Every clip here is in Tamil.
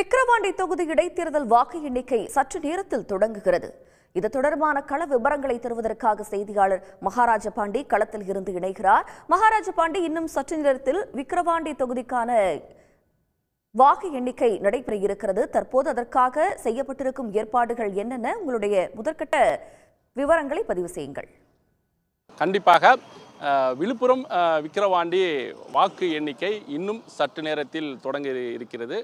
விக்கிரவாண்டி தொகுதி இடைத்தேர்தல் வாக்கு எண்ணிக்கை சற்று நேரத்தில் தொடங்குகிறது. இது தொடர்பான கள விவரங்களை தருவதற்காக செய்தியாளர் மகாராஜ பாண்டி களத்தில் இருந்து இணைகிறார். மகாராஜ பாண்டி இன்னும் சற்று நேரத்தில் விக்கிரவாண்டி தொகுதிக்கான வாக்கு எண்ணிக்கை நடைபெற இருக்கிறது தற்போது அதற்காக செய்யப்பட்டிருக்கும் ஏற்பாடுகள் என்னென்ன? உங்களுடைய முதற்கட்ட விவரங்களை பதிவு செய்யுங்கள். கண்டிப்பாக விழுப்புரம் விக்கிரவாண்டி வாக்கு எண்ணிக்கை இன்னும் சற்று நேரத்தில் தொடங்க இருக்கிறது.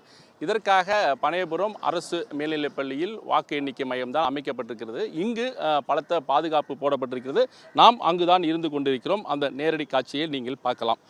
இதற்காக பனையபுரம் அரசு மேல்நிலைப் பள்ளியில் வாக்கு எண்ணிக்கை மையம் தான் அமைக்கப்பட்டிருக்கிறது. இங்கு பலத்த பாதுகாப்பு போடப்பட்டிருக்கிறது. நாம் அங்குதான் இருந்து கொண்டிருக்கிறோம். அந்த நேரடி காட்சியை நீங்கள் பார்க்கலாம்.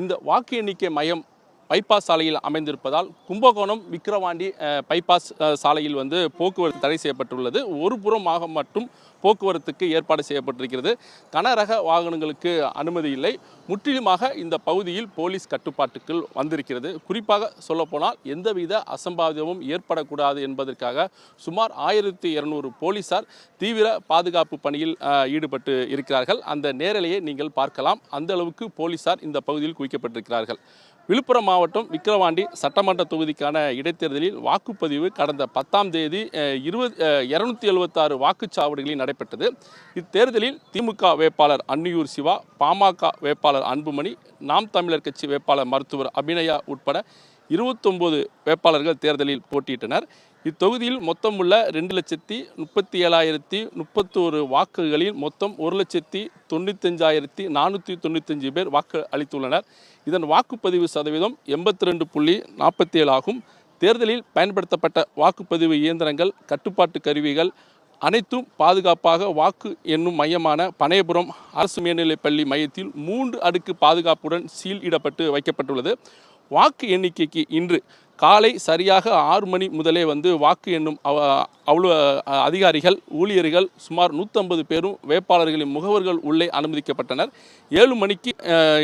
இந்த வாக்கு எண்ணிக்கை மையம் பைபாஸ் சாலையில் அமைந்திருப்பதால் கும்பகோணம் விக்கிரவாண்டி பைபாஸ் சாலையில் வந்து போக்குவரத்து தடை செய்யப்பட்டுள்ளது. ஒரு புறமாக மட்டும் போக்குவரத்துக்கு ஏற்பாடு செய்யப்பட்டிருக்கிறது. கனரக வாகனங்களுக்கு அனுமதி இல்லை. முற்றிலுமாக இந்த பகுதியில் போலீஸ் கட்டுப்பாட்டுக்குள் வந்திருக்கிறது. குறிப்பாக சொல்லப்போனால் எந்தவித அசம்பாவிதமும் ஏற்படக்கூடாது என்பதற்காக சுமார் ஆயிரத்தி இருநூறு போலீசார் தீவிர பாதுகாப்பு பணியில் ஈடுபட்டு இருக்கிறார்கள். அந்த நேரலையை நீங்கள் பார்க்கலாம். அந்த அளவுக்கு போலீசார் இந்த பகுதியில் குவிக்கப்பட்டிருக்கிறார்கள். விழுப்புரம் மாவட்டம் விக்கிரவாண்டி சட்டமன்ற தொகுதிக்கான இடைத்தேர்தலில் வாக்குப்பதிவு கடந்த பத்தாம் தேதி இருபது இரநூத்தி எழுபத்தாறு வாக்குச்சாவடிகளில் நடைபெற்றது. இத்தேர்தலில் திமுக வேட்பாளர் அன்னியூர் சிவா பாமக வேட்பாளர் அன்புமணி நாம் தமிழர் கட்சி வேட்பாளர் மருத்துவர் அபிநயா உட்பட இருபத்தொம்போது வேட்பாளர்கள் தேர்தலில் போட்டியிட்டனர். இத்தொகுதியில் மொத்தம் உள்ள ரெண்டு லட்சத்தி முப்பத்தி ஏழாயிரத்தி முப்பத்தோரு வாக்குகளில் மொத்தம் ஒரு லட்சத்தி தொண்ணூத்தஞ்சாயிரத்தி நானூற்றி தொண்ணூத்தஞ்சு பேர் வாக்கு அளித்துள்ளனர். இதன் வாக்குப்பதிவு சதவீதம் எண்பத்தி ரெண்டு புள்ளி நாற்பத்தி ஏழு ஆகும். தேர்தலில் பயன்படுத்தப்பட்ட வாக்குப்பதிவு இயந்திரங்கள் கட்டுப்பாட்டு கருவிகள் அனைத்தும் பாதுகாப்பாக வாக்கு என்னும் மையமான பனையபுரம் அரசு மேல்நிலைப் பள்ளி மையத்தில் மூன்று அடுக்கு பாதுகாப்புடன் சீல் இடப்பட்டு வைக்கப்பட்டுள்ளது. வாக்கு எண்ணிக்கைக்கு இன்று காலை சரியாக ஆறு மணி முதலே வந்து வாக்கு எண்ணும் அவ- அவ்வளோ அதிகாரிகள் ஊழியர்கள் சுமார் நூற்றம்பது பேரும் வேட்பாளர்களின் முகவர்கள் உள்ளே அனுமதிக்கப்பட்டனர். ஏழு மணிக்கு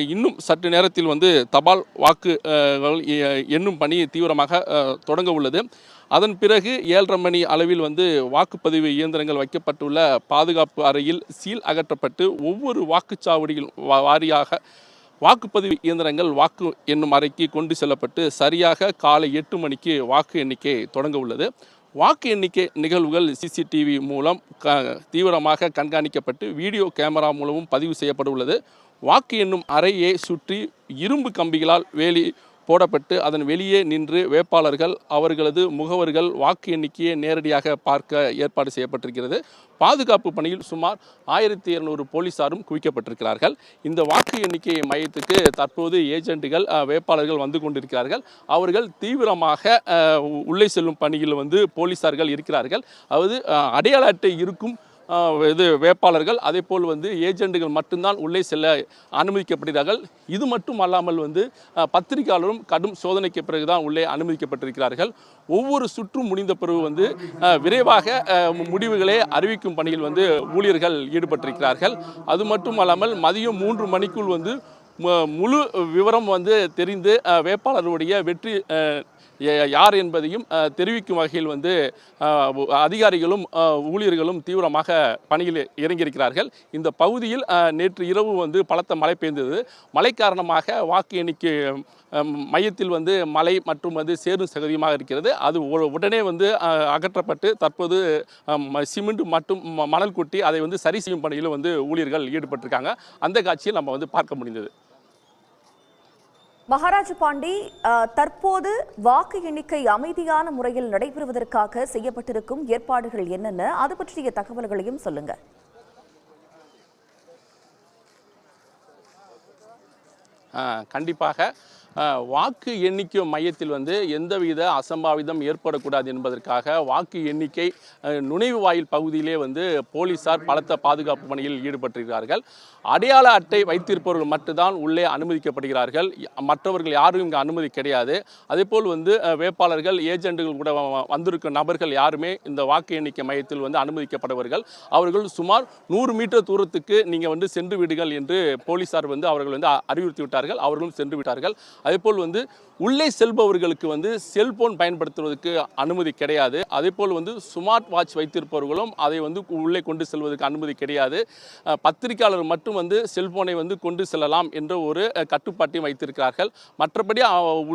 இன்னும் சற்று நேரத்தில் வந்து தபால் வாக்கு எண்ணும் பணி தீவிரமாக தொடங்க உள்ளது. அதன் பிறகு ஏழரை மணி அளவில் வந்து வாக்குப்பதிவு இயந்திரங்கள் வைக்கப்பட்டுள்ள பாதுகாப்பு அறையில் சீல் அகற்றப்பட்டு ஒவ்வொரு வாக்குச்சாவடியில் வாரியாக வாக்குப்பதிவு இயந்திரங்கள் வாக்கு எண்ணும் அறைக்கு கொண்டு செல்லப்பட்டு சரியாக காலை எட்டு மணிக்கு வாக்கு எண்ணிக்கை தொடங்க உள்ளது. வாக்கு எண்ணிக்கை நிகழ்வுகள் சிசிடிவி மூலம் க தீவிரமாக கண்காணிக்கப்பட்டு வீடியோ கேமரா மூலமும் பதிவு செய்யப்பட உள்ளது. வாக்கு எண்ணும் அறையை சுற்றி இரும்பு கம்பிகளால் வேலி போடப்பட்டு அதன் வெளியே நின்று வேட்பாளர்கள் அவர்களது முகவர்கள் வாக்கு எண்ணிக்கையை நேரடியாக பார்க்க ஏற்பாடு செய்யப்பட்டிருக்கிறது. பாதுகாப்பு பணியில் சுமார் ஆயிரத்தி இருநூறு போலீசாரும் குவிக்கப்பட்டிருக்கிறார்கள். இந்த வாக்கு எண்ணிக்கை மையத்துக்கு தற்போது ஏஜென்ட்டுகள் வேட்பாளர்கள் வந்து கொண்டிருக்கிறார்கள். அவர்கள் தீவிரமாக உள்ளே செல்லும் பணியில் வந்து போலீசார்கள் இருக்கிறார்கள். அதாவது அடையாள அட்டை இருக்கும் இது வேட்பாளர்கள் அதே போல் வந்து ஏஜெண்டுகள் மட்டும்தான் உள்ளே செல்ல அனுமதிக்கப்படுகிறார்கள். இது மட்டும் அல்லாமல் வந்து பத்திரிகையாளரும் கடும் சோதனைக்கு பிறகுதான் உள்ளே அனுமதிக்கப்பட்டிருக்கிறார்கள். ஒவ்வொரு சுற்றும் முடிந்த பிறகு வந்து விரைவாக முடிவுகளை அறிவிக்கும் பணியில் வந்து ஊழியர்கள் ஈடுபட்டிருக்கிறார்கள். அது மட்டும் அல்லாமல் மதியம் மூன்று மணிக்குள் வந்து முழு விவரம் வந்து தெரிந்து வேட்பாளருடைய வெற்றி யார் என்பதையும் தெரிவிக்கும் வகையில் வந்து அதிகாரிகளும் ஊழியர்களும் தீவிரமாக பணியில் இறங்கியிருக்கிறார்கள். இந்த பகுதியில் நேற்று இரவு வந்து பலத்த மழை பெய்ந்தது. மழை காரணமாக வாக்கு எண்ணிக்கை மையத்தில் வந்து மழை மற்றும் வந்து சேரும் சகதியுமாக இருக்கிறது. அது உடனே வந்து அகற்றப்பட்டு தற்போது சிமெண்ட் மற்றும் ம- மணல் கொட்டி அதை வந்து சரி செய்யும் பணியில் வந்து ஊழியர்கள் ஈடுபட்டிருக்காங்க. அந்த காட்சியை நம்ம வந்து பார்க்க முடிந்தது. மகாராஜ் பாண்டி தற்போது வாக்கு எண்ணிக்கை அமைதியான முறையில் நடைபெறுவதற்காக செய்யப்பட்டிருக்கும் ஏற்பாடுகள் என்னென்ன அது பற்றிய தகவல்களையும் சொல்லுங்க. ஆஹ் கண்டிப்பாக வாக்கு எண்ணிக்கை மையத்தில் வந்து எந்தவித அசம்பாவிதம் ஏற்படக்கூடாது என்பதற்காக வாக்கு எண்ணிக்கை நுழைவு வாயில் பகுதியிலே வந்து போலீசார் பலத்த பாதுகாப்பு பணியில் ஈடுபட்டிருக்கிறார்கள். அடையாள அட்டை வைத்திருப்பவர்கள் மட்டும்தான் உள்ளே அனுமதிக்கப்படுகிறார்கள். மற்றவர்கள் யாரும் இங்கே அனுமதி கிடையாது. அதேபோல் வந்து வேட்பாளர்கள் ஏஜென்ட்டுகள் கூட வந்திருக்கும் நபர்கள் யாருமே இந்த வாக்கு எண்ணிக்கை மையத்தில் வந்து அனுமதிக்கப்படுவார்கள் அவர்கள் சுமார் நூறு மீட்டர் தூரத்துக்கு நீங்கள் வந்து சென்று விடுங்கள் என்று போலீசார் வந்து அவர்கள் வந்து அறிவுறுத்தி விட்டார்கள் அவர்களும் சென்று விட்டார்கள். அதேபோல் வந்து உள்ளே செல்பவர்களுக்கு வந்து செல்போன் பயன்படுத்துவதற்கு அனுமதி கிடையாது. அதேபோல் வந்து ஸ்மார்ட் வாட்ச் வைத்திருப்பவர்களும் அதை வந்து உள்ளே கொண்டு செல்வதற்கு அனுமதி கிடையாது. பத்திரிகையாளர் மட்டும் வந்து செல்போனை வந்து கொண்டு செல்லலாம் என்ற ஒரு கட்டுப்பாட்டையும் வைத்திருக்கிறார்கள். மற்றபடி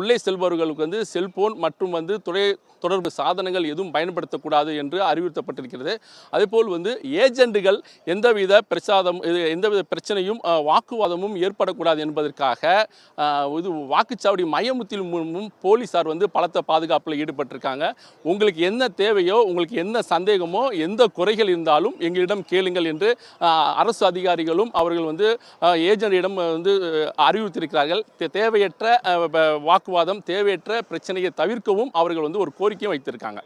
உள்ளே செல்பவர்களுக்கு வந்து செல்போன் மற்றும் வந்து துறை தொடர்பு சாதனங்கள் எதுவும் பயன்படுத்தக்கூடாது என்று அறிவுறுத்தப்பட்டிருக்கிறது. அதேபோல் வந்து ஏஜெண்டுகள் எந்தவித பிரசாதம் இது எந்தவித பிரச்சனையும் வாக்குவாதமும் ஏற்படக்கூடாது என்பதற்காக இது இது வாக்குச்சாவடி மையமுத்தில் முன்பும் போலீசார் வந்து பலத்த பாதுகாப்பில் ஈடுபட்டிருக்காங்க. உங்களுக்கு என்ன தேவையோ உங்களுக்கு என்ன சந்தேகமோ எந்த குறைகள் இருந்தாலும் எங்களிடம் கேளுங்கள் என்று அரசு அதிகாரிகளும் அவர்கள் வந்து அஹ், ஏஜெண்டிடம் வந்து தே- தேவையற்ற வாக்குவாதம் தேவையற்ற பிரச்சனையை தவிர்க்கவும் அவர்கள் வந்து ஒரு கோரிக்கையும் வைத்திருக்காங்க.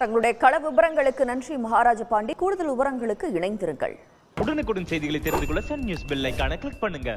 தங்களுடைய கள விவரங்களுக்கு நன்றி மகாராஜ பாண்டி. கூடுதல் விவரங்களுக்கு இணைந்திருங்கள். உடனுக்குடன் செய்திகளை தெரிந்து கொள்ள சன் நியூஸ் பெல் ஐகானை கிளிக் பண்ணுங்க.